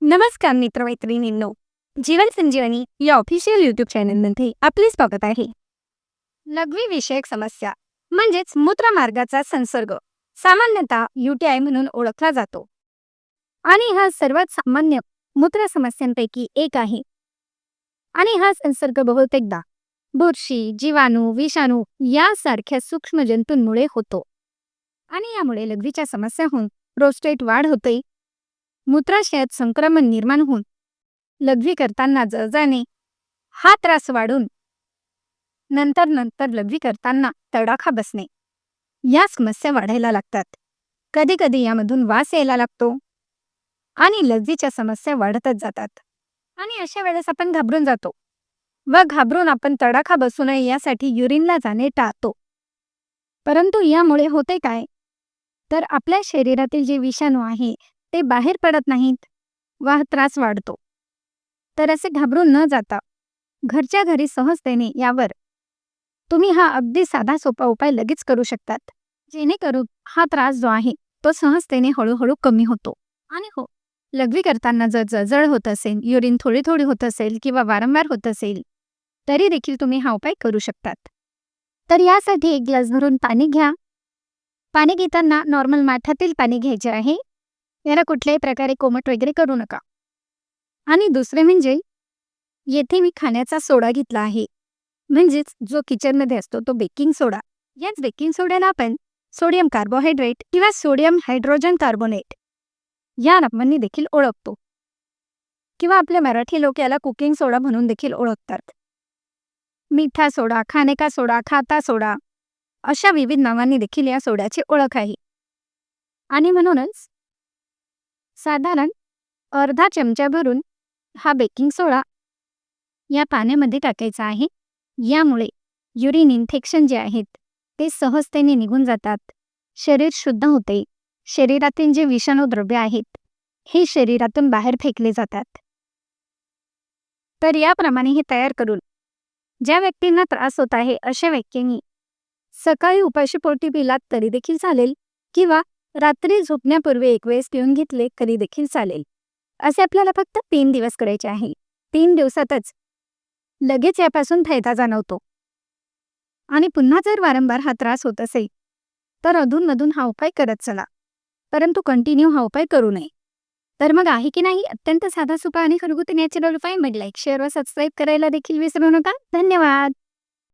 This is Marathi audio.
नमस्कार मित्रमैत्रिणींनो जीवन संजीवनी या ऑफिशियल युट्यूब चॅनलमध्ये आपले स्वागत आहे. लघवी विषयक समस्या म्हणजेच मूत्रमार्गाचा संसर्ग सामान्यतः युटीआय म्हणून ओळखला जातो. आणि हा सर्वात सामान्य मूत्र समस्यांपैकी एक आहे. आणि हा संसर्ग बहुतेकदा बुरशी जीवाणू विषाणू यासारख्या सूक्ष्म जंतूंमुळे होतो. आणि यामुळे लघवीच्या समस्या होऊन प्रोस्टेट वाढ होते. मूत्राशयात संक्रमण निर्माण होऊन लघवी करताना जळजाने हा त्रास वाढून नंतर नंतर लघवी करताना तडाखा बसणे. या समस्या वाढायला लागतात. कधी कधी यामधून वास यायला लागतो. आणि लघवीच्या समस्या वाढतच जातात. आणि अशा वेळेस आपण घाबरून जातो. व घाबरून आपण तडाखा बसू नये यासाठी युरिनला जाणे टाळतो. परंतु यामुळे होते काय? तर आपल्या शरीरातील जे विषाणू आहे ते बाहेर पडत नाहीत वा त्रास वाढतो. तर असे घाबरून न जाता घरच्या घरी सहजतेने यावर तुम्ही हा अगदी साधा सोपा उपाय लगेच करू शकतात. जेणेकरून हा त्रास जो आहे तो सहजतेने हळूहळू कमी होतो. आणि हो लघवी करताना जर जळजळ होत असेल युरिन थोडी थोडी होत असेल किंवा वारंवार होत असेल तरी देखील तुम्ही हा उपाय करू शकतात. तर यासाठी एक ग्लास भरून पाणी घ्या. पाणी घेताना नॉर्मल माठातील पाणी घ्यायचे आहे. याला कुठल्याही प्रकारे कोमट वगैरे करू नका. आणि दुसरे म्हणजे येथे मी खाण्याचा सोडा घेतला आहे. म्हणजेच जो किचनमध्ये असतो तो बेकिंग सोडा याच बेकिंग सोड्याला आपण सोडियम कार्बोहायड्रेट किंवा सोडियम हायड्रोजन कार्बोनेट या नावांनी देखील ओळखतो. किंवा आपले मराठी लोक याला कुकिंग सोडा म्हणून देखील ओळखतात. मिठा सोडा खानेका सोडा खाता सोडा अशा विविध नावांनी देखील या सोड्याची ओळख आहे. आणि म्हणूनच साधारण अर्धा चमचा भरून हा बेकिंग सोडा या पाण्यामध्ये टाकायचा आहे. यामुळे युरिन इन्फेक्शन जे आहेत ते सहजतेने निघून जातात. शरीर शुद्ध होते. शरीरातील जे विषाणू द्रव्य आहेत हे शरीरातून बाहेर फेकले जातात. तर याप्रमाणे हे तयार करून ज्या व्यक्तींना त्रास होत आहे अशा व्यक्तींनी सकाळी उपाशी पोटी पिलात तरी देखील चालेल किंवा रात्री झोपण्यापूर्वी एक वेळेस पिऊन घेतले तरी देखील चालेल. असे आपल्याला फक्त तीन दिवस करायचे आहे. तीन दिवसातच लगेच यापासून फायदा जाणवतो. आणि पुन्हा जर वारंवार हा त्रास होत असेल तर अधूनमधून हा उपाय करत चला. परंतु कंटिन्यू हा उपाय करू नये. तर मग आहे की नाही? अत्यंत साधा सोपा आणि घरगुती नॅचरल उपाय म्हटलं. एक शेअर व सबस्क्राईब करायला देखील विसरू नका. धन्यवाद.